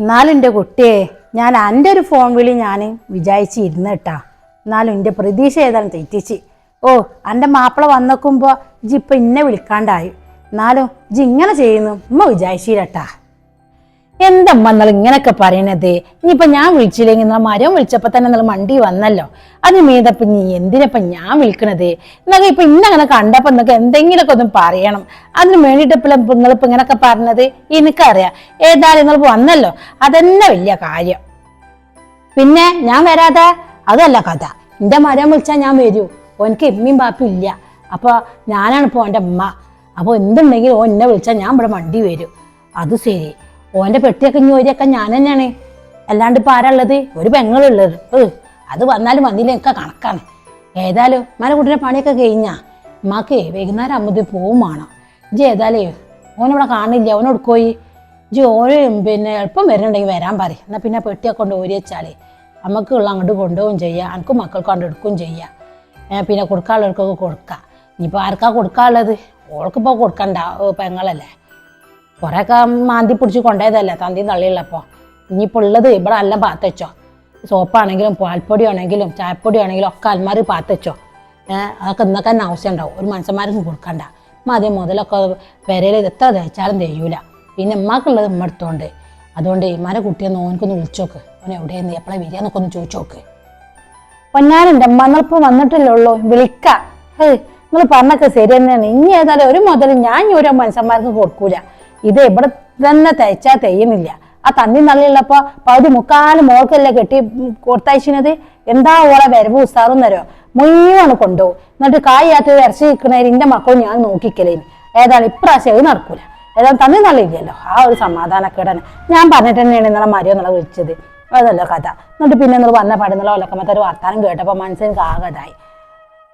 എന്നാലും എന്റെ കുട്ടിയെ ഞാൻ എന്റെ ഒരു ഫോൺ വിളി ഞാൻ വിചാരിച്ചിരുന്നു കേട്ടാ. എന്നാലും എന്റെ പ്രതീക്ഷ ഏതാണ് തെറ്റിച്ച്. ഓ എന്റെ മാപ്പിള വന്നേക്കുമ്പോൾ ഇജ്ജ് ഇപ്പം ഇന്നെ വിളിക്കാണ്ടായി. എന്നാലും ഇജ്ജ് ഇങ്ങനെ ചെയ്യുന്നു ഉമ്മ വിചാരിച്ചില്ലട്ടാ എന്തമ്മ നിങ്ങൾ ഇങ്ങനൊക്കെ പറയണത്? ഇനിയിപ്പൊ ഞാൻ വിളിച്ചില്ലെങ്കിൽ നിങ്ങൾ മരം വിളിച്ചപ്പോ തന്നെ നിങ്ങൾ മണ്ടി വന്നല്ലോ. അത് മീതപ്പം നീ എന്തിനപ്പം ഞാൻ വിളിക്കണത്? നിങ്ങൾ ഇപ്പൊ ഇന്നങ്ങനെ കണ്ടപ്പോ നിങ്ങൾക്ക് എന്തെങ്കിലുമൊക്കെ ഒന്നും പറയണം. അതിന് വേണ്ടിയിട്ടപ്പോഴും നിങ്ങളിപ്പോ ഇങ്ങനൊക്കെ പറഞ്ഞത്? എനിക്കറിയാം. ഏതായാലും നിങ്ങൾ വന്നല്ലോ. അതന്നെ വലിയ കാര്യം. പിന്നെ ഞാൻ വരാതെ? അതല്ല കഥ. എന്റെ മരം വിളിച്ചാൽ ഞാൻ വരൂ. ഓനക്ക് എമ്മയും ബാപ്പും ഇല്ല. അപ്പോൾ ഞാനാണ് ഇപ്പോൾ എന്റെ അമ്മ അപ്പോൾ എന്തുണ്ടെങ്കിലും ഓൻ എന്നെ വിളിച്ചാൽ ഞാൻ ഇവിടെ മണ്ടി വരും. അത് ശരി. ഓന്റെ പെട്ടിയൊക്കെ ഇനി ഞാൻ തന്നെയാണ്. അല്ലാണ്ട് ഇപ്പം ആരാള്ളത് ഒരു പെങ്ങളുള്ളത് ഏഹ് അത് വന്നാലും വന്നില്ല. ഒക്കെ കണക്കാണ്. ഏതായാലും മലക്കുട്ടിന്റെ പണിയൊക്കെ കഴിഞ്ഞാ ഉമ്മാക്ക് വൈകുന്നേരം അമ്മതി പോവും വേണം. ജി ഏതായാലേ ഓനവിടെ കാണില്ല. ഓനോട് പോയി? ജി ഓന് പിന്നെ എളുപ്പം വരുന്നുണ്ടെങ്കിൽ വരാൻ പറയും. എന്നാൽ പിന്നെ പെട്ടിയൊക്കെ കൊണ്ട് ഓരി വെച്ചാലേ നമുക്കുള്ള അങ്ങോട്ട് കൊണ്ടുപോകും ചെയ്യാം. എനിക്കും മക്കൾക്ക് കൊണ്ട് എടുക്കുകയും ചെയ്യാം. ഏ, പിന്നെ കൊടുക്കാനുള്ളവർക്കൊക്കെ കൊടുക്കാം. ഇനിയിപ്പോൾ ആർക്കാ കൊടുക്കാനുള്ളത്? ഓൾക്കിപ്പോൾ കൊടുക്കണ്ട. പെങ്ങളല്ലേ. കുറേയൊക്കെ മാന്തി പിടിച്ച് കൊണ്ടുപോയതല്ലേ തന്തി തള്ളിയുള്ളപ്പോൾ ഇനിയിപ്പോൾ ഉള്ളത് ഇവിടെ എല്ലാം പാത്തച്ചോ സോപ്പാണെങ്കിലും പാൽപ്പൊടി ആണെങ്കിലും ചായപ്പൊടി ആണെങ്കിലും ഒക്കെ അൽമാരി പാത്തച്ചോ അതൊക്കെ ഇന്നൊക്കെ തന്നെ ആവശ്യം ഉണ്ടാവും ഒരു മനുഷ്യന്മാർക്കും കൊടുക്കണ്ട. മതി മുതലൊക്കെ പെരയിൽ എത്ര തേച്ചാലും തെയ്യൂല പിന്നെ ഉമ്മാക്കുള്ളത് ഉമ്മ അതുകൊണ്ട് ഇമാരെ കുട്ടിയൊന്ന് ഓനക്കൊന്ന് വിളിച്ചോക്ക്. ഓൻ എവിടെയെന്ന് എപ്പോഴാണ് വരികയെന്നൊക്കെ ഒന്ന് ചോദിച്ചോക്ക്. പൊന്നാനുണ്ട് മന്നളിപ്പം വന്നിട്ടില്ലേ ഉള്ളൂ. വിളിക്കാം. നിങ്ങൾ പറഞ്ഞൊക്കെ ശരി തന്നെയാണ്. ഇനി ഏതായാലും ഒരു മുതൽ ഞാൻ ഓരോ മനുഷ്യന്മാർക്ക് കൊടുക്കൂല. ഇത് എവിടെ തന്നെ തയ്ച്ചാ തെയ്യുന്നില്ല. ആ തന്നി നള്ളിയുള്ളപ്പോ പകുതി മുക്കാൽ മോൾക്കല്ലേ കെട്ടി കൊടുത്തയച്ചിനത്? എന്താ ഓളെ വരവ് ഉസ്താറും തരോ? മുഴുവണ് കൊണ്ടുപോകും എന്നിട്ട് കായാത്ത ഇറച്ചി നിൽക്കണേര് എന്റെ മക്കളും ഞാൻ നോക്കിക്കലേന്. ഏതാണ്? ഇപ്രാവശ്യം അത് നടക്കൂല. ഏതാണ്? തന്നി നള്ളില്ലല്ലോ ആ ഒരു സമാധാനക്കേടാണ്. ഞാൻ പറഞ്ഞിട്ട് തന്നെയാണ് ഇന്നലെ മരിയോ എന്നുള്ള വിളിച്ചത്. അതല്ലോ കഥ. എന്നിട്ട് പിന്നെ നിങ്ങൾ വന്ന പാടുന്നുള്ള ഒലക്കമത്തെ ഒരു വർത്താനം കേട്ടപ്പോൾ മനസ്സിന് ആകതായി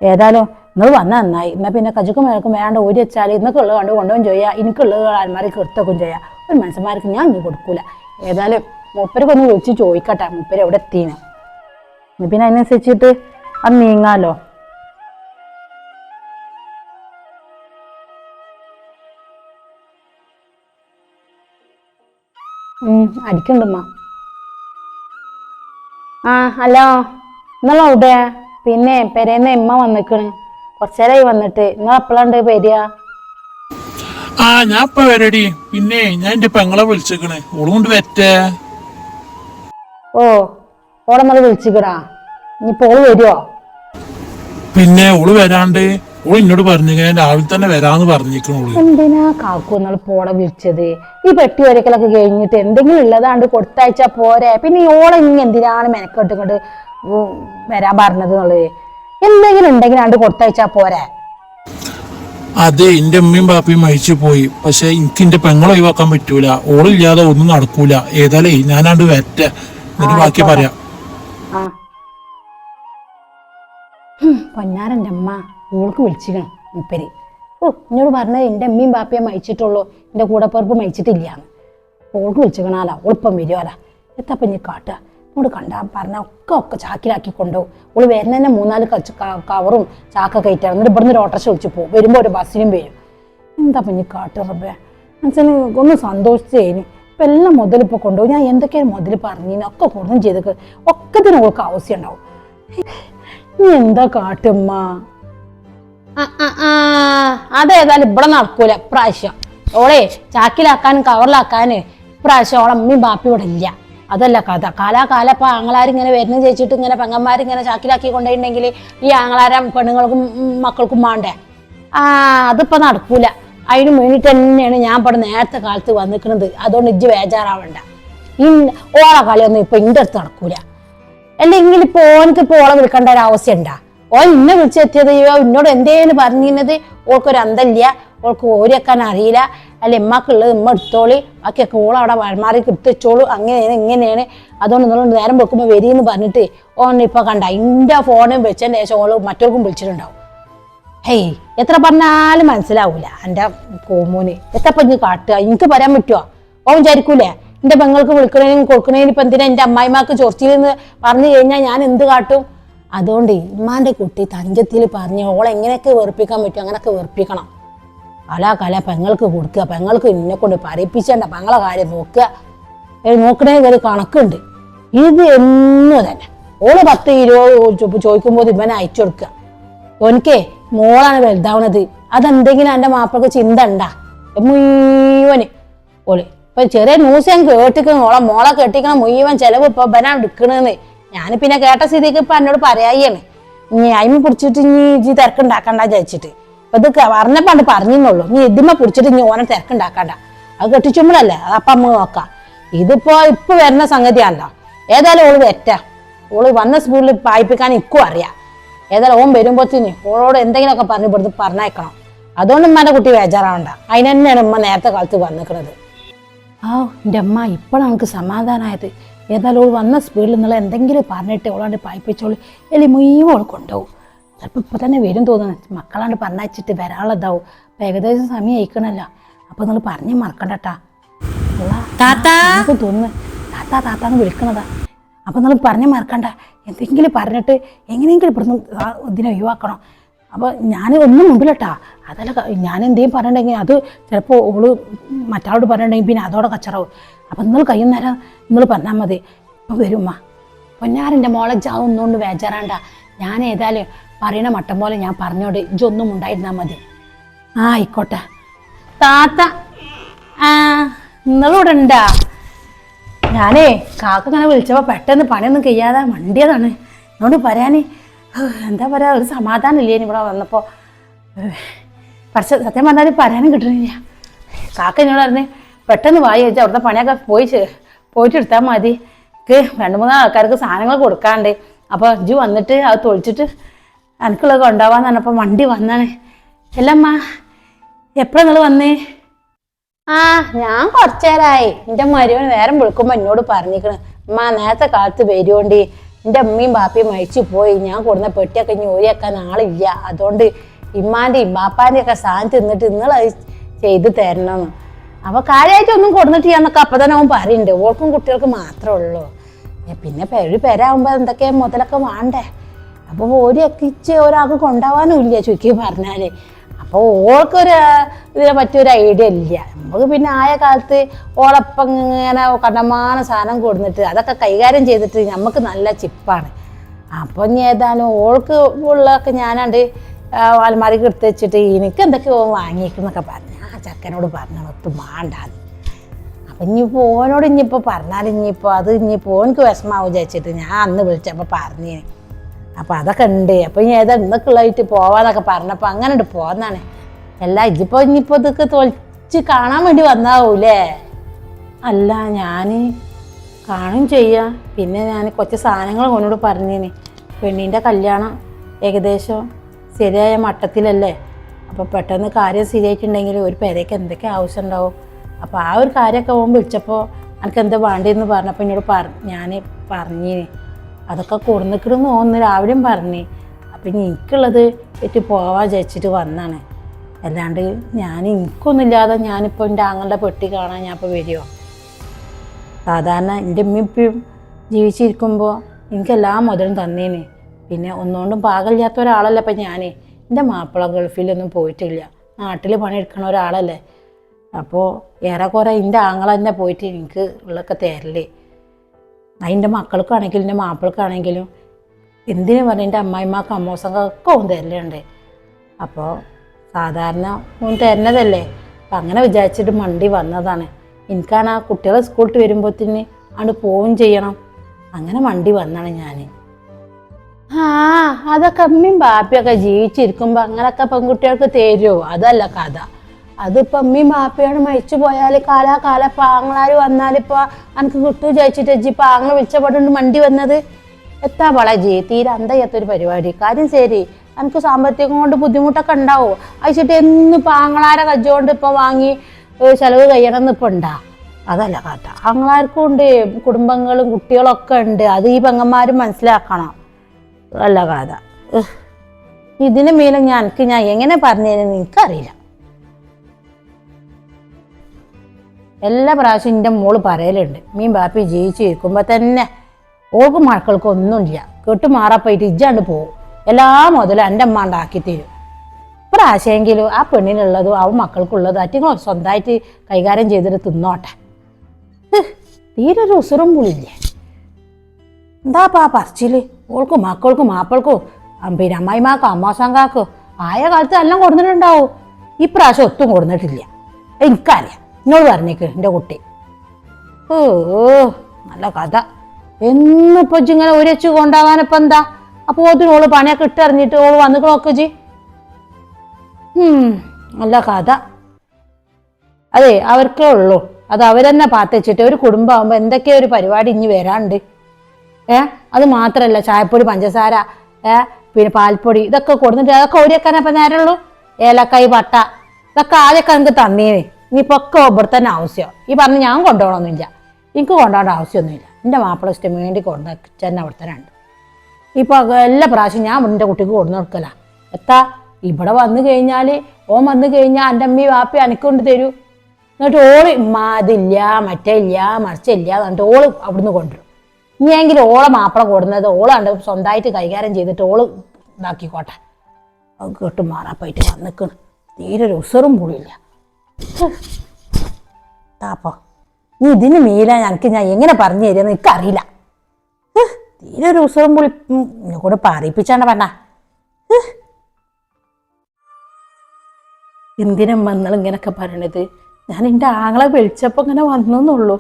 ഏതായാലും നിങ്ങൾ വന്ന നന്നായി. എന്നാൽ പിന്നെ കജുക്കും മേൽക്കും വേണ്ട ഊരി വെച്ചാൽ ഇന്നൊക്കെ ഉള്ളത് കണ്ട് കൊണ്ടുപോകും ചെയ്യാം. എനിക്കുള്ളത് അൽമാരിക്ക് എടുത്തൊക്കെ ചെയ്യാം. ഒരു മനസ്സന്മാർക്ക് ഞാൻ ഇനി കൊടുക്കൂല. ഏതായാലും മൂപ്പരൊക്കെ ഒന്ന് വിളിച്ച് ചോദിക്കട്ടെ മൂപ്പര് എവിടെ എത്തീന് ഇനി പിന്നെ അതിനനുസരിച്ചിട്ട് അത് നീങ്ങാലോ? അടിക്കണ്ടുമ്മ ആ ഹലോ. എന്നാ അവിടെ പിന്നെ പെരേന്ന് എമ്മ വന്നിക്കണ്. കുറച്ചേരായി വന്നിട്ട്. നിങ്ങൾ എപ്പോഴാണ്ട് വരിക. ആ ഞാൻ ഇപ്പൊ വരടി. പിന്നെ ഞാൻ എന്റെ പെങ്ങളെ വിളിച്ചേക്കണ്. ഓളുകൊണ്ട് വെറ്റേ ഓ ഓളെ നിങ്ങൾ വിളിച്ചിക്കടാ. ഇനിയിപ്പോ ഓൾ വരുവോ? പിന്നെ ഓൾ വരാണ്ട്. ഓൾ എന്നോട് പറഞ്ഞു ഞാൻ രാവിലെ തന്നെ വരാന്ന് പറഞ്ഞിരിക്കണോൾ എന്തിനാ കാക്കു നിങ്ങൾ പോടെ വിളിച്ചത്? ഈ പെട്ടി വരക്കലൊക്കെ കഴിഞ്ഞിട്ട് എന്തെങ്കിലും ഉള്ളതാണ്ട് കൊടുത്തയച്ചാ പോരെ. പിന്നെ ഈ ഓളെ ഇനി എന്തിനാണ് മെനക്കെട്ടിങ്ങോട്ട് വരാൻ പറഞ്ഞത് എന്നുള്ളത് എന്തെങ്കിലും ഉണ്ടെങ്കിൽ അത് കൊടുത്തയച്ചാ പോരെ? അതെ എന്റെ ഉമ്മയും ബാപ്പയും മരിച്ചു പോയി. പക്ഷെ എനിക്ക് എന്റെ പെങ്ങളെ ഒഴിവാക്കാൻ പറ്റൂല. ഓളില്ലാതെ ഒന്നും നടക്കൂല. ഏതായാലേ ഞാനാണ്ട് വരട്ടെ. എന്നിട്ട് ബാക്കി പറയാം. പൊന്നാരന്റെ പൊന്നാരന്റെ അമ്മ ഓൾക്ക് വിളിച്ചിക്കണം മുപ്പര്. ഓ എന്നോട് പറഞ്ഞത് എന്റെ അമ്മയും ബാപ്പയും മരിച്ചിട്ടുള്ളൂ. എന്റെ കൂടെപ്പിറപ്പ് മരിച്ചിട്ടില്ല ഓൾക്ക് വിളിച്ചിക്കണാല ഓളിപ്പം വരുവാലാ. എത്തപ്പം ഇനി കാട്ടുക എന്നോട് കണ്ടാ പറഞ്ഞ ഒക്കെ ഒക്കെ ചാക്കിലാക്കി കൊണ്ടുപോകും ഓൾ വരുന്നതന്നെ മൂന്നാൽ കച്ച് ക- കവറും ചാക്ക ആയിട്ടാണ് എന്നിട്ട് ഇവിടുന്ന് ഒരു ഓട്ടോ വിളിച്ച് പോകും വരുമ്പോൾ ഒരു ബസ്സിനും വരും. എന്താ പിന്നെ കാട്ടു കാട്ടുക റബ്ബേ? മനസ്സിന് ഒന്ന് സന്തോഷിച്ചേന്. ഇപ്പം എല്ലാം മുതലിപ്പോൾ കൊണ്ടുപോകും ഞാൻ എന്തൊക്കെയാണ് മുതൽ പറഞ്ഞിന്? ഒക്കെ ചെയ്ത് ചെയ്തൊക്കെ. തന്നെ ഓൾക്ക് ആവശ്യം ഉണ്ടാവും. ഇനി എന്താ കാട്ടുമ്മ? അതേതായാലും ഇവിടെ നടക്കൂല. ഇപ്രാവശ്യം. ഓളെ ചാക്കിലാക്കാനും കവറിലാക്കാനും ഇപ്രാവശ്യം ഓളെ അമ്മയും ബാപ്പി ഇവിടെ ഇല്ല. അതല്ല കഥ. കാലാകാല ഇപ്പൊ ആങ്ങളാരിങ്ങനെ വരുന്ന ചേച്ചിട്ട് ഇങ്ങനെ പെങ്ങന്മാരിങ്ങനെ ചാക്കിലാക്കി കൊണ്ടുപോയിട്ടുണ്ടെങ്കിൽ ഈ ആങ്ങളാരം പെണ്ണുങ്ങൾക്കും മക്കൾക്കും വേണ്ടേ ആ അതിപ്പോ നടക്കൂല. അതിന് വേണ്ടിട്ട് തന്നെയാണ് ഞാൻ ഇവിടെ നേരത്തെ കാലത്ത് വന്നിക്കുന്നത് അതുകൊണ്ട് ഇജ്ജ് ബേജാറാവണ്ട. ഈ ഓളെ കളിയൊന്നും ഇപ്പൊ ഇന്റെ അടുത്ത് നടക്കൂല. അല്ലെങ്കിൽ ഇപ്പൊ ഓനക്ക് ഇപ്പൊ ഓളെ വിളിക്കേണ്ട ഒരു അവസ്ഥ ഉണ്ടാ ഓൻ ഇന്നെ വിളിച്ചെത്തിയത് ഇന്നോട് എന്തേലും പറഞ്ഞിരുന്നത് ഓൾക്കൊരു അന്തല്ല ഓൾക്ക് ഓരക്കാൻ അറിയില്ല. അല്ല ഉമ്മാക്കുള്ളത് ഉമ്മ എടുത്തോളി. ബാക്കിയൊക്കെ ഓൾ അവിടെ വഴമാറി കിട്ടിച്ചോളൂ അങ്ങനെയാണ് ഇങ്ങനെയാണ്. അതുകൊണ്ട് നിങ്ങൾ നേരം വെക്കുമ്പോൾ വരിയെന്ന് പറഞ്ഞിട്ട് ഓൻ ഇപ്പൊ കണ്ട എന്റെ ഫോണും വെച്ചതിന് ശേഷം ഓൾ മറ്റവർക്കും വിളിച്ചിട്ടുണ്ടാവും. ഹേയ് എത്ര പറഞ്ഞാലും മനസ്സിലാവൂല. എന്റെ കോമൂന്. എത്ര പഞ്ഞ് കാട്ടുക? എനിക്ക് പറയാൻ പറ്റുമോ ഓൻ വിചാരിക്കൂലേ എന്റെ പെങ്ങൾക്ക് വിളിക്കണേനും കൊടുക്കണേനും ഇപ്പം എന്തിനാ എന്റെ അമ്മായിമാക്ക് ചൊറിച്ചിലെന്ന് പറഞ്ഞു കഴിഞ്ഞാൽ ഞാൻ എന്ത് കാട്ടും? അതുകൊണ്ട് ഇമ്മാന്റെ കുട്ടി തഞ്ചത്തിൽ പറഞ്ഞ് ഓളെങ്ങനെയൊക്കെ വെറുപ്പിക്കാൻ പറ്റും അങ്ങനെയൊക്കെ വെറുപ്പിക്കണം. കല കല പെങ്ങൾക്ക് കൊടുക്കുക പെങ്ങൾക്ക് എന്നെ കൊണ്ട് പറയിപ്പിച്ചേണ്ട പെങ്ങളെ കാര്യം നോക്കുക. നോക്കണേ ഒരു കണക്കുണ്ട്. ഇത് എന്നും തന്നെ ഓൾ പത്ത് ഇരുപത് ചോദിക്കുമ്പോൾ ഇവനെ അയച്ചു കൊടുക്കുക. ഓനിക്കേ മോളാണ് വലുതാവണത്. അതെന്തെങ്കിലും എന്റെ മാപ്പിളക്ക് ചിന്ത ഉണ്ടാ. മുഴുവൻ. ഓൾ ഇപ്പൊ ചെറിയ ന്യൂസ് ഞാൻ കേട്ടിക്കണം. ഓളെ മോളെ കെട്ടിക്കണം മുഴുവൻ ചെലവ് ഇപ്പൊ ഇവനാ എടുക്കണെന്ന്. ഞാൻ പിന്നെ കേട്ട സ്ഥിതിക്ക് ഇപ്പൊ എന്നോട് പറയാണ് ഇനി അയിമ പിടിച്ചിട്ട് ഇനി ഇജി തിരക്കുണ്ടാക്കണ്ട വിചാരിച്ചിട്ട്. അപ്പൊ ഇത് പറഞ്ഞപ്പണ്ട് പറഞ്ഞെന്നുള്ളൂ. നീ ഇതിമ്മ പിടിച്ചിട്ട് നീ ഓനെ തിരക്കുണ്ടാക്കണ്ട. അത് കെട്ടിച്ചുമ്പോഴല്ലേ അത് അപ്പം അമ്മ നോക്കാം. ഇതിപ്പോ ഇപ്പൊ വരുന്ന സംഗതിയാണല്ലോ. ഏതായാലും ഓൾ വെറ്റ ഓൾ വന്ന സ്കൂളിൽ പായിപ്പിക്കാൻ ഇക്കും അറിയാം. ഏതായാലും ഓൻ വരുമ്പോഴത്തേന് ഓളോട് എന്തെങ്കിലുമൊക്കെ പറഞ്ഞു ഇവിടുന്ന് പറഞ്ഞേക്കണം അതുകൊണ്ട് ഉമ്മാന്റെ കുട്ടി ബേജാറാവണ്ട. അതിന് തന്നെയാണ് ഉമ്മ നേരത്തെ കാലത്ത് വന്നിക്കണത്. ആ എന്റെ അമ്മ ഇപ്പോഴാണ് നമുക്ക് സമാധാനമായത് ഏതായാലും ഓൾ വന്ന സ്പീഡിൽ നിന്നുള്ള എന്തെങ്കിലും പറഞ്ഞിട്ട് ഓളാണ്ട് പായിപ്പിച്ചോളൂ. എലി മുഴുവൻ ഓൾ കൊണ്ടുപോകും ചിലപ്പോൾ ഇപ്പോൾ തന്നെ വരും തോന്നുന്നു. മക്കളാണ്ട് പറഞ്ഞയച്ചിട്ട് വരാനുള്ളതാവും. അപ്പം ഏകദേശം സമയം അയക്കണല്ലോ അപ്പോൾ നിങ്ങൾ പറഞ്ഞ് മറക്കണ്ടട്ടാ. തോന്നുന്നു. താത്താ താത്താന്ന് വിളിക്കണതാ. അപ്പം നിങ്ങൾ പറഞ്ഞ് മറക്കണ്ട. എന്തെങ്കിലും പറഞ്ഞിട്ട് എങ്ങനെയെങ്കിലും ഇവിടുന്ന് ഇതിനെ ഒഴിവാക്കണം. അപ്പോൾ ഞാൻ ഒന്നും മുമ്പിലട്ടാ. അതല്ല ഞാൻ എന്തെങ്കിലും പറഞ്ഞിട്ടുണ്ടെങ്കിൽ അത് ചിലപ്പോൾ ഓൾ മറ്റാളോട് പറഞ്ഞിട്ടുണ്ടെങ്കിൽ പിന്നെ അതോടെ കച്ചറാവും. അപ്പം നിങ്ങൾ കഴിയുന്നേരം നിങ്ങൾ പറഞ്ഞാൽ മതി. ഇപ്പം വരുമ്മ പൊന്നാറിന്റെ മോളെ ജാവ് ഒന്നുകൊണ്ട് വേജാറാണ്ട. ഞാൻ ഏതായാലും പറയണ മട്ടം പോലെ ഞാൻ പറഞ്ഞോട് ഇജൊന്നും ഉണ്ടായിരുന്നാൽ മതി. ആ ആയിക്കോട്ടെ. താത്ത ആ നിങ്ങളിവിടെ ഞാനേ കാക്ക ഇങ്ങനെ വിളിച്ചപ്പോൾ പെട്ടെന്ന് പണിയൊന്നും കഴിയാതെ മണ്ടിയതാണ്. എന്നോട് പറയാനേ എന്താ പറയാ ഒരു സമാധാനം ഇല്ലേ ഇവിടെ വന്നപ്പോൾ പക്ഷെ സത്യം പറഞ്ഞാൽ പറയാനും കിട്ടണില്ല. കാക്ക എന്നോട് പറഞ്ഞ് പെട്ടെന്ന് വായി വെച്ചാൽ അവിടുത്തെ പണിയൊക്കെ പോയി പോയിട്ട് എടുത്താൽ മതി. രണ്ട് മൂന്ന് ആൾക്കാർക്ക് സാധനങ്ങൾ കൊടുക്കാണ്ട് അപ്പോൾ ഇജ് വന്നിട്ട് അത് തൊളിച്ചിട്ട് എനിക്കുള്ളത് കൊണ്ടുപോകാൻ പറഞ്ഞപ്പോൾ വണ്ടി വന്നാണ്. അല്ലമ്മ എപ്പോഴാണ് നിങ്ങൾ വന്നേ? ആ ഞാൻ കുറച്ചേരായി. എന്റെ മരുവൻ നേരം വിളിക്കുമ്പോൾ എന്നോട് പറഞ്ഞിരിക്കണ അമ്മ നേരത്തെ കാലത്ത് വരുകൊണ്ട് എന്റെ അമ്മയും ബാപ്പയും മരിച്ചു പോയി. ഞാൻ കൊടുന്ന പെട്ടിയൊക്കെ ഇനി ഊരിയാക്കാൻ ആളില്ല അതുകൊണ്ട് ഇമ്മാന്റെയും ബാപ്പാന്റെയും ഒക്കെ സാധനം തിന്നിട്ട് നിങ്ങൾ നിങ്ങളത് ചെയ്ത് തരണമെന്ന് അപ്പോൾ കാര്യമായിട്ടൊന്നും കൊടുന്നിട്ട് ചെയ്യാന്നൊക്കെ അപ്പം തന്നെ അവൻ പറയുന്നുണ്ട് ഓൾക്കും കുട്ടികൾക്ക് മാത്രമേ ഉള്ളൂ. പിന്നെ ഒരു പെരാകുമ്പോൾ എന്തൊക്കെ മുതലൊക്കെ വേണ്ടേ? അപ്പോൾ ഒരു ഇച്ച് ഒരാൾക്ക് കൊണ്ടുപോകാനും ഇല്ല ചുരുക്കി പറഞ്ഞാൽ അപ്പോൾ ഓൾക്കൊരു ഇതിനെ പറ്റിയൊരു ഐഡിയ ഇല്ല. നമുക്ക് പിന്നെ ആയ കാലത്ത് ഓളപ്പം ഇങ്ങനെ കണ്ടമാന സാധനം കൊടുത്തിട്ട് അതൊക്കെ കൈകാര്യം ചെയ്തിട്ട് നമുക്ക് നല്ല ചിപ്പാണ്. അപ്പോൾ ഇനി ഏതായാലും ഓൾക്ക് ഉള്ളതൊക്കെ ഞാനാണ്ട് അലമാരിക്ക് എടുത്ത് വെച്ചിട്ട് എനിക്ക് എന്തൊക്കെയോ വാങ്ങിക്കുന്നൊക്കെ പറഞ്ഞു. ആ ചക്കനോട് പറഞ്ഞു ഒത്തു വേണ്ടാന്ന് അപ്പം ഇനിയിപ്പോൾ ഓനോട് ഇനിയിപ്പോൾ പറഞ്ഞാൽ ഇനിയിപ്പോൾ അത് ഇനിയിപ്പോൾ ഓനക്ക് വിഷമാവും വിചാരിച്ചിട്ട് ഞാൻ അന്ന് വിളിച്ചപ്പോൾ പറഞ്ഞു അപ്പം അതൊക്കെ ഉണ്ട്. അപ്പം ഇനി ഏതാ ഇന്നൊക്കെ ഉള്ളതായിട്ട് പോവാന്നൊക്കെ പറഞ്ഞപ്പോൾ അങ്ങനെ ഉണ്ട് പോന്നാണ്. അല്ല ഇതിപ്പോൾ ഇനിയിപ്പോൾ ഇതൊക്കെ തൊളിച്ച് കാണാൻ വേണ്ടി വന്നാവൂലേ? അല്ല ഞാൻ കാണും ചെയ്യാം. പിന്നെ ഞാൻ കുറച്ച് സാധനങ്ങൾ ഓനോട് പറഞ്ഞേനെ. പെണ്ണിന്റെ കല്യാണം ഏകദേശം ശരിയായ മട്ടത്തിലല്ലേ? അപ്പോൾ പെട്ടെന്ന് കാര്യം ശരിയായിട്ടുണ്ടെങ്കിൽ ഒരു പേരേക്ക് എന്തൊക്കെ ആവശ്യം ഉണ്ടാവും? അപ്പോൾ ആ ഒരു കാര്യമൊക്കെ ഓൻ വിളിച്ചപ്പോൾ എനിക്ക് എന്താ വേണ്ടതെന്ന് പറഞ്ഞപ്പോൾ എന്നോട് പറ ഞാൻ പറഞ്ഞിന്. അതൊക്കെ കൊടുന്നിക്കണമെന്ന് തോന്നുന്നു രാവിലെയും പറഞ്ഞു. അപ്പം എനിക്കുള്ളത് ഏറ്റ് പോവാ വിചാരിച്ചിട്ട് വന്നാണ്. അല്ലാണ്ട് ഞാൻ എനിക്കൊന്നുമില്ലാതെ ഞാനിപ്പോൾ എന്റെ ആങ്ങളുടെ പെട്ടി കാണാൻ ഞാൻ ഇപ്പോൾ വരുമോ സാധാരണ എന്റെ ഉമ്മയും ജീവിച്ചിരിക്കുമ്പോൾ എനിക്ക് എല്ലാ മുതലും തന്നേന്. പിന്നെ ഒന്നുകൊണ്ടും പാകമില്ലാത്ത ഒരാളല്ല ഇപ്പം ഞാൻ എന്റെ മാപ്പിള ഗൾഫിലൊന്നും പോയിട്ടില്ല. നാട്ടിൽ പണിയെടുക്കണ ഒരാളല്ലേ. അപ്പോൾ ഏറെക്കുറെ എന്റെ ആങ്ങളെന്നെ പോയിട്ട് എനിക്ക് ഉള്ളൊക്കെ തരൽ. അതിന്റെ മക്കൾക്കാണെങ്കിലും എന്റെ മാപ്പിൾക്കാണെങ്കിലും എന്തിനു പറഞ്ഞ എന്റെ അമ്മായിമാർക്ക് അമ്മോസങ്ങൾക്കൊക്കെ ഓൻ തരലുണ്ട്. അപ്പോൾ സാധാരണ ഓൻ തരുന്നതല്ലേ അപ്പം അങ്ങനെ വിചാരിച്ചിട്ട് മണ്ടി വന്നതാണ്. എനിക്കാണ് ആ കുട്ടികളെ സ്കൂളിട്ട് വരുമ്പോഴത്തേന് അങ്ങോട്ട് പോവും ചെയ്യണം. അങ്ങനെ മണ്ടി വന്നാണ് ഞാൻ ആ അതൊക്കെ അമ്മയും ബാപ്പിയൊക്കെ ജീവിച്ചിരിക്കുമ്പോൾ അങ്ങനെയൊക്കെ പെൺകുട്ടികൾക്ക് തരുമോ അതല്ല കഥ. അതിപ്പോൾ അമ്മയും ബാപ്പയാണ് മരിച്ചു പോയാൽ കാലാകാല പാങ്ങളാര് വന്നാലിപ്പോ എനിക്ക് കിട്ടു ചോദിച്ചിട്ട് ഇജ്ജി പാങ്ങൾ വിളിച്ചപാടുണ്ട് മണ്ടി വന്നത്. എത്താ വള ജി തീരെ അന്തയ്യാത്തൊരു പരിപാടി. കാര്യം ശരി എനിക്ക് സാമ്പത്തികം കൊണ്ട് ബുദ്ധിമുട്ടൊക്കെ ഉണ്ടാവും? അയച്ചിട്ട് എന്ന് പാങ്ങളാരെ കജ്ജോണ്ട് ഇപ്പൊ വാങ്ങി ചെലവ് കഴിയണം എന്ന് ഇപ്പൊ ഉണ്ടാ. അതല്ല കഥ ആങ്ങളാർക്കും ഉണ്ട് കുടുംബങ്ങളും കുട്ടികളൊക്കെ ഉണ്ട്. അത് ഈ പെങ്ങന്മാരും മനസ്സിലാക്കണം. അല്ല കഥ. ഇതിന് മേലെ ഞാൻ എനിക്ക് ഞാൻ എങ്ങനെ പറഞ്ഞതെന്ന് എനിക്കറിയില്ല എല്ലാ പ്രാവശ്യം എന്റെ മോൾ പറയലുണ്ട് മീൻ ബാപ്പി ജീവിച്ചിരിക്കുമ്പോൾ തന്നെ ഓൾക്ക് ഒന്നും ഇല്ല കെട്ട് മാറാപ്പോയിട്ട് ഇജ്ജാണ്ട് പോകും എല്ലാ മുതലും എന്റെ അമ്മ ഉണ്ടാക്കി തരും. പ്രാവശ്യമെങ്കിലും ആ പെണ്ണിനുള്ളതും ആ മക്കൾക്കുള്ളതും അറ്റിങ്ങൾ സ്വന്തമായിട്ട് കൈകാര്യം ചെയ്തിട്ട് തിന്നോട്ടെ. തീരെ ഒരു ഉസുറും പുളിയില്ലേ എന്താപ്പാ പറിച്ചിൽ ഓൾക്കും മക്കൾക്കും മാപ്പിൾക്കും പിന്നെ അമ്മായിമാക്കോ അമ്മാസങ്കാക്കോ ആയ കാലത്ത് എല്ലാം കൊടുത്തിട്ടുണ്ടാവും. ഇപ്രാവശ്യം ഒത്തും കൊടുത്തിട്ടില്ല എനിക്കറിയാം. എന്നോട് പറഞ്ഞേക്ക് എന്റെ കുട്ടി. ഓ നല്ല കഥ. എന്നിപ്പോ ഇങ്ങനെ ഒരച്ച് കൊണ്ടാകാനിപ്പോ എന്താ? അപ്പൊ ഓത്തിന് ഓൾ പണിയൊക്കെ ഇട്ടറിഞ്ഞിട്ട് ഓൾ വന്നു നോക്ക് ജി നല്ല കഥ. അതെ അവർക്കേ ഉള്ളൂ. അത് അവരെന്നെ പാത്തച്ചിട്ട് ഒരു കുടുംബമാകുമ്പോൾ എന്തൊക്കെയോ ഒരു പരിപാടി ഇനി വരാണ്ട്. ഏ അത് മാത്രമല്ല ചായപ്പൊടി പഞ്ചസാര ഏ പിന്നെ പാൽപ്പൊടി ഇതൊക്കെ കൊടുത്തിട്ട് അതൊക്കെ ഒരു ഇപ്പം നേരമുള്ളൂ. ഏലക്കായ് പട്ട ഇതൊക്കെ ആദ്യമൊക്കെ നിങ്ങൾക്ക് തന്നേന്? ഇനിയിപ്പോൾ പൊക്കെ ഇവിടെ തന്നെ ആവശ്യം. ഈ പറഞ്ഞ് ഞാൻ കൊണ്ടുപോകണമെന്നില്ല എനിക്ക് കൊണ്ടുപോകേണ്ട ആവശ്യമൊന്നുമില്ല. എന്റെ മാപ്പിള ഇഷ്ടം വേണ്ടി കൊണ്ട അവിടെ തന്നെ ഇപ്പോൾ എല്ലാ പ്രാവശ്യം ഞാൻ എന്റെ കുട്ടിക്ക് കൊണ്ടു കൊടുക്കല. എത്താ ഇവിടെ വന്നു കഴിഞ്ഞാൽ ഓൻ വന്നു കഴിഞ്ഞാൽ എന്റെ അമ്മി വാപ്പി അനക്കൊണ്ട് തരൂ. എന്നിട്ട് ഓൾ അതില്ല മറ്റേ ഇല്ല മറിച്ചില്ല എന്നിട്ട് ഓൾ അവിടുന്ന് കൊണ്ടുവരും. ഇനിയെങ്കിലും ഓളെ മാപ്പിള കൊടുന്നത് ഓളാണ്ട് സ്വന്തമായിട്ട് കൈകാര്യം ചെയ്തിട്ട് ഓൾ ഇതാക്കിക്കോട്ടെ. അത് കേട്ട് മാറാപ്പായിട്ട് വന്നിക്കണം. തീരെ ഒരു ഉസറും പുളിയില്ല താപ്പോ നീ ഇതിന് മേലാ എനിക്ക് ഞാൻ എങ്ങനെ പറഞ്ഞു തരുമെന്ന് എനിക്കറിയില്ല. തീരെ ഒരു ഉസറും പുളി കൂടെ പറയിപ്പിച്ചാണ് പറഞ്ഞ എന്തിനമ്മ നിങ്ങൾ ഇങ്ങനൊക്കെ പറയണത്? ഞാൻ എന്റെ ആങ്ങളെ വിളിച്ചപ്പോൾ ഇങ്ങനെ വന്നു എന്നുള്ളൂ.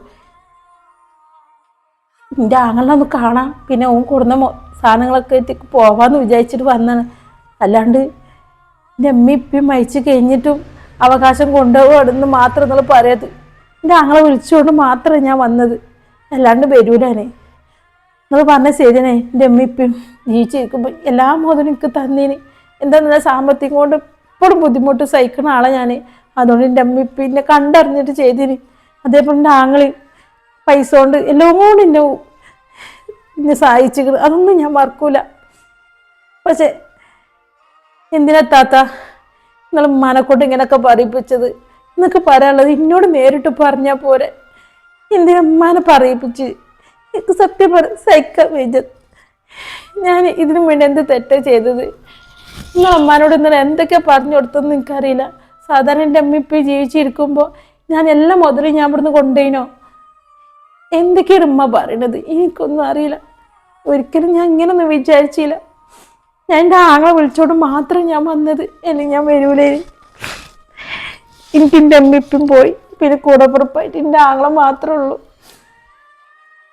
എന്റെ ആങ്ങളെ ഒന്ന് കാണാം. പിന്നെ ഓൻ കൊടുന്ന സാധനങ്ങളൊക്കെ എത്തിക്ക് പോവാന്ന് വിചാരിച്ചിട്ട് വന്നാണ്. അല്ലാണ്ട് എന്റെ അമ്മ ഇപ്പം മരിച്ചു കഴിഞ്ഞിട്ടും അവകാശം കൊണ്ടുപോകണമെന്ന് മാത്രം നിങ്ങൾ പറയത് എന്റെ ആങ്ങളെ വിളിച്ചുകൊണ്ട് മാത്രമേ ഞാൻ വന്നത്. അല്ലാണ്ട് വരൂലേ നിങ്ങൾ പറഞ്ഞ ശരിയനെ എന്റെ അമ്മ ഇപ്പം ജീവിച്ചിരിക്കുമ്പോൾ എല്ലാ മോദനും എനിക്ക് തന്നീന്. എന്താ സാമ്പത്തികം കൊണ്ട് എപ്പോഴും ബുദ്ധിമുട്ട് സഹിക്കുന്ന ആളെ ഞാൻ അതുകൊണ്ട് എന്റെ അമ്മ ഇപ്പം എന്നെ കണ്ടറിഞ്ഞിട്ട് ചെയ്തിന്. അതേപോലെ എന്റെ ആങ്ങളി പൈസ കൊണ്ട് എല്ലാം കൊണ്ട് എന്നെ എന്നെ സഹായിച്ചിരിക്കുന്നത് അതൊന്നും ഞാൻ മറക്കൂല. പക്ഷേ എന്തിനാ താത്ത? നിങ്ങൾ മനക്കൊണ്ട് ഇങ്ങനെയൊക്കെ പറയിപ്പിച്ചത്. എന്നൊക്കെ പറയാനുള്ളത് എന്നോട് നേരിട്ട് പറഞ്ഞാൽ പോരെ. എന്തിനാ ഉമ്മാനെ പറയിപ്പിച്ച്? എനിക്ക് സത്യം പറ സൈക്ക ഞാൻ ഇതിനു വേണ്ടി എന്ത് തെറ്റാ ചെയ്തത്? നിങ്ങൾ അമ്മാനോട് ഇന്നലെ എന്തൊക്കെ പറഞ്ഞു കൊടുത്തെന്ന് എനിക്കറിയില്ല. സാധാരണ എന്റെ അമ്മ ഇപ്പം ജീവിച്ചിരിക്കുമ്പോൾ ഞാൻ എല്ലാം മുതലും ഞാൻ ഇവിടുന്ന് കൊണ്ടുപോയിനോ എന്തൊക്കെയാണ് ഉമ്മ പറയണത്? എനിക്കൊന്നും അറിയില്ല. ഒരിക്കലും ഞാൻ ഇങ്ങനൊന്നും വിചാരിച്ചില്ല. ഞാൻ എന്റെ ആങ്ങളെ വിളിച്ചോണ്ട് മാത്രം ഞാൻ വന്നത്. അല്ലെങ്കിൽ ഞാൻ വരൂലേ? എനിക്ക് എന്റെ അമ്മിപ്പും പോയി. പിന്നെ കൂടപ്പുറപ്പായിട്ട് എന്റെ ആങ്ങളെ മാത്രമേ ഉള്ളൂ.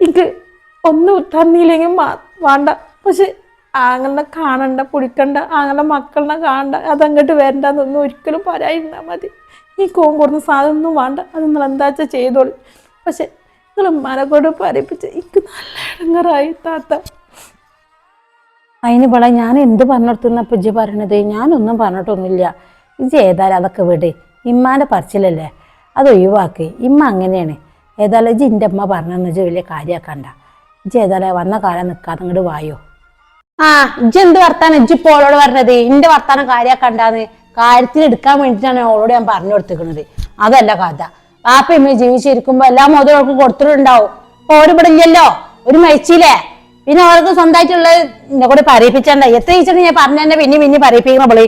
എനിക്ക് ഒന്നും തന്നില്ലെങ്കിൽ വേണ്ട. പക്ഷെ ആങ്ങളെ കാണണ്ട കുടിക്കണ്ട ആങ്ങളെ മക്കളെ കാണണ്ട അതങ്ങോട്ട് വരണ്ടെന്നൊന്നും ഒരിക്കലും പറയാതിരുന്നാൽ മതി. ഈ കോം കൊടുന്ന സാധനം ഒന്നും വേണ്ട. അത് നിങ്ങൾ എന്താ വെച്ചാൽ ചെയ്തോളൂ. പക്ഷെ നിങ്ങൾ ഉമ്മാനെ കൊണ്ട് പറയിപ്പിച്ച് എനിക്ക് നല്ല ഇടങ്ങറായി താത്ത. അതിന് ഇവിടെ ഞാൻ എന്ത് പറഞ്ഞിടത്തുന്ന ഇജ്ജ് പറയണത്? ഞാനൊന്നും പറഞ്ഞിട്ടൊന്നുമില്ല. ഇജ്ജ് ഏതായാലും അതൊക്കെ വിട്. ഇമ്മാന്റെ പറച്ചിലല്ലേ? അത് ഒഴിവാക്കി. ഇമ്മ അങ്ങനെയാണ്. ഏതായാലും ഇജ്ജ് എന്റെ അമ്മ പറഞ്ഞെന്ന് വെച്ചാൽ വലിയ കാര്യമാക്കണ്ട ഇജ്ജ് ഏതായാലും വന്ന കാലം നിൽക്കാതെ അങ്ങോട്ട് വായോ. ആ ഇജ്ജ് എന്ത് വർത്താനം? ഇജ്ജ് ഇപ്പോൾ ഓളോട് പറഞ്ഞത്? എന്റെ വർത്താനം കാര്യമാക്കണ്ടാന്ന് കാര്യത്തിൽ എടുക്കാൻ വേണ്ടിയിട്ടാണ് ഓളോട് ഞാൻ പറഞ്ഞു കൊടുത്തിരിക്കുന്നത് അതല്ല കഥ. പാപ്പ ഇമ്മ ജീവിച്ചിരിക്കുമ്പോൾ എല്ലാ അവർക്ക് കൊടുത്തിട്ടുണ്ടാവും. ഓരോ ഇവിടെ ഇല്ലല്ലോ? ഒരു മരിച്ചില്ലേ? പിന്നെ അവർക്ക് സ്വന്തമായിട്ടുള്ള എന്നെ കൂടെ പറയിപ്പിച്ചണ്ട. എത്ര ടീച്ചർ ഞാൻ പറഞ്ഞു തന്നെ പിന്നെ പിന്നെ പറയിപ്പിക്കണം പൊളി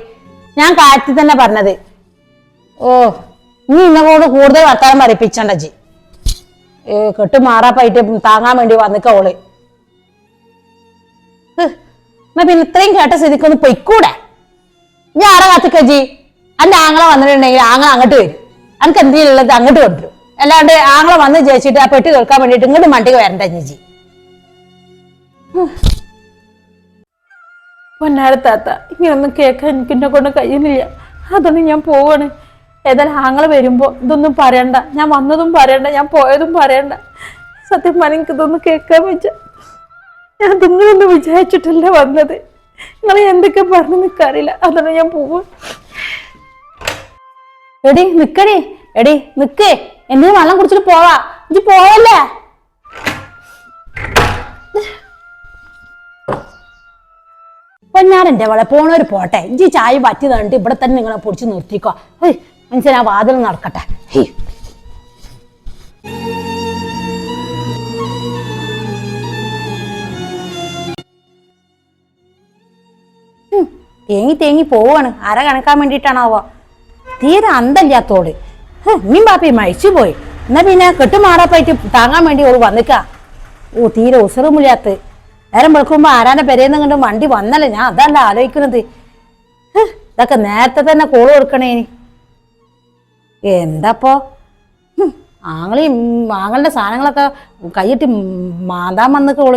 ഞാൻ കാറ്റിൽ തന്നെ പറഞ്ഞത് ഓ നീ ഇന്നോട് കൂടുതൽ വർത്താനം പറയിപ്പിച്ചണ്ട ജി. കെട്ട് മാറാപ്പായിട്ട് താങ്ങാൻ വേണ്ടി വന്നിക്ക ഓൾ പിന്നെ ഇത്രയും കേട്ട സ്ഥിതിക്ക് ഒന്ന് പൊയ്ക്കൂടെ? ഞാൻ ആടെ കാത്തിക്ക ജി? എന്റെ ആങ്ങളെ വന്നിട്ടുണ്ടെങ്കിൽ ആങ്ങളെ അങ്ങോട്ട് വരും. എനിക്ക് എന്തെങ്കിലും അങ്ങോട്ട് കൊണ്ടുവരും. അല്ലാണ്ട് ആങ്ങളെ വന്ന് ജയിച്ചിട്ട് ആ പെട്ടി തീർക്കാൻ വേണ്ടിയിട്ട് ഇങ്ങോട്ട് മണ്ടിക്ക് വരണ്ട ജി. പൊന്നാരത്താത്ത ഇങ്ങനൊന്നും കേൾക്കാൻ എനിക്ക് എന്നെ കൊണ്ട് കഴിയുന്നില്ല. അതുകൊണ്ട് ഞാൻ പോവാണ്. ഏതായാലും ആങ്ങൾ വരുമ്പോൾ ഇതൊന്നും പറയണ്ട. ഞാൻ വന്നതും പറയണ്ട ഞാൻ പോയതും പറയണ്ട. സത്യം പറഞ്ഞ എനിക്ക് ഇതൊന്നും കേൾക്കാൻ വെച്ച ഞാൻ നിങ്ങളൊന്നും വിചാരിച്ചിട്ടല്ല വന്നത്. നിങ്ങൾ എന്തൊക്കെ പറഞ്ഞു നിൽക്കാറില്ല അതുകൊണ്ട് ഞാൻ പോവും. എടി നിക്കടി. എടി നിക്കേ. എന്തിനു വെള്ളം കുടിച്ചിട്ട് പോവാ. ഇത് പോയല്ലേ? പൊന്നാരന്റെ വളെ പോണൊരു പോട്ടെ. ഇഞ്ചി ചായ പറ്റി തന്നിട്ട് ഇവിടെ തന്നെ നിങ്ങളെ പൊടിച്ച് നിർത്തിക്കോ. ഹേയ് മനുഷ്യൻ ആ വാതിൽ നടക്കട്ടെ. തേങ്ങി തേങ്ങി പോവാണ്. അര കണക്കാൻ വേണ്ടിയിട്ടാണാവോ? തീരെ അന്തല്ലാത്തോട് മീൻ ബാപ്പി മരിച്ചു പോയി. എന്നാ പിന്നെ കെട്ടുമാറാപ്പായിട്ട് താങ്ങാൻ വേണ്ടി ഓർ വന്നിക്കാ. ഓ തീരെ ഉസറുമില്ലാത്ത നേരം വെളുക്കുമ്പോ ആരാനെ പെരേന്ന് കണ്ട് വണ്ടി വന്നല്ലേ? ഞാൻ അതല്ല ആലോചിക്കുന്നത്. ഇതൊക്കെ നേരത്തെ തന്നെ കോൾ കൊടുക്കണേ എന്താപ്പോ? ആങ്ങളി ആങ്ങളുടെ സാധനങ്ങളൊക്കെ കൈയിട്ട് മാന്താൻ വന്നൊക്കെ ഓൾ.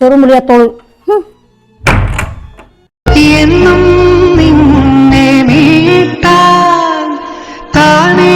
ചെറും വിളിയത്തോൾ എന്നും നിന്നെ മീട്ടാൻ താനേ